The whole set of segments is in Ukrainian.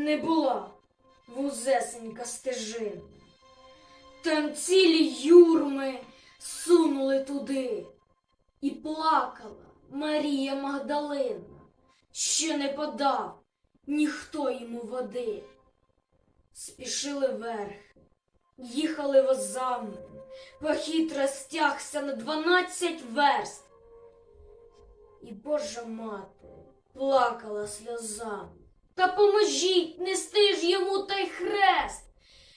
не була вузесенька стежина. Там цілі юрми сунули туди, і плакала Марія Магдалина, що не подав ніхто йому води. Спішили верхи, їхали возами, похід розтягся на дванадцять верст. І Божа мати плакала сльозами. Та поможіть, нести ж йому той хрест.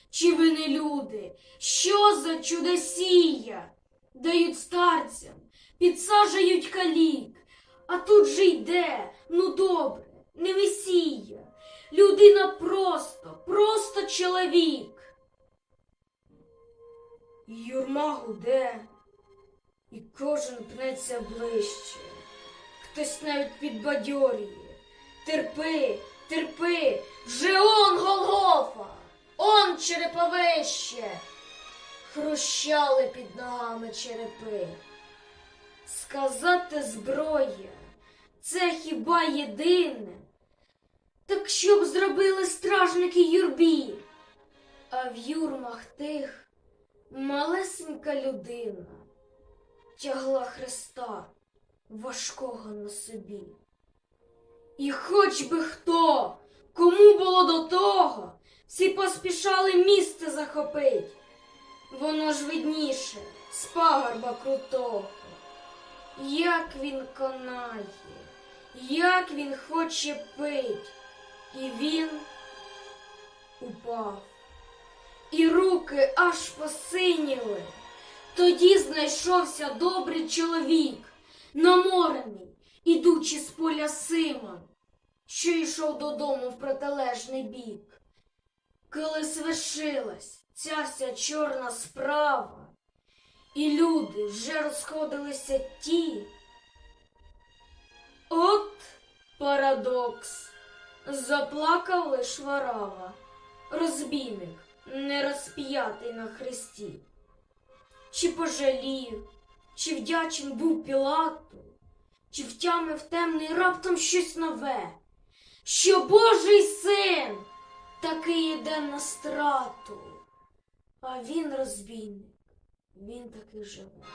Чи ви не люди? Що за чудосія? Дають старцям, підсаджають калік, а тут же йде, ну добре, не месія. Людина просто, просто чоловік. І Юрма гуде, і кожен пнеться ближче. Хтось навіть підбадьорює. Терпи, терпи, вже он Голгофа, он череповище. Хрущали під ногами черепи. Сказати зброя, це хіба єдине. Так що б зробили стражники юрбі, а в юрмах тих малесенька людина тягла Христа важкого на собі. І хоч би хто, кому було до того, всі поспішали місце захопить. Воно ж видніше з пагорба крутого. Як він конає, як він хоче пить, і він упав. І руки аж посиніли. Тоді знайшовся добрий чоловік, наморений, ідучи з поля Симон, що йшов додому в протилежний бік. Коли свершилась ця вся чорна справа, і люди вже розходилися ті. От парадокс. Заплакав лиш варава, розбійник, не розп'ятий на хресті. Чи пожалів, чи вдячен був Пілату, чи втямив темний раптом щось нове, що Божий син таки йде на страту, а він розбійник, він таки живе.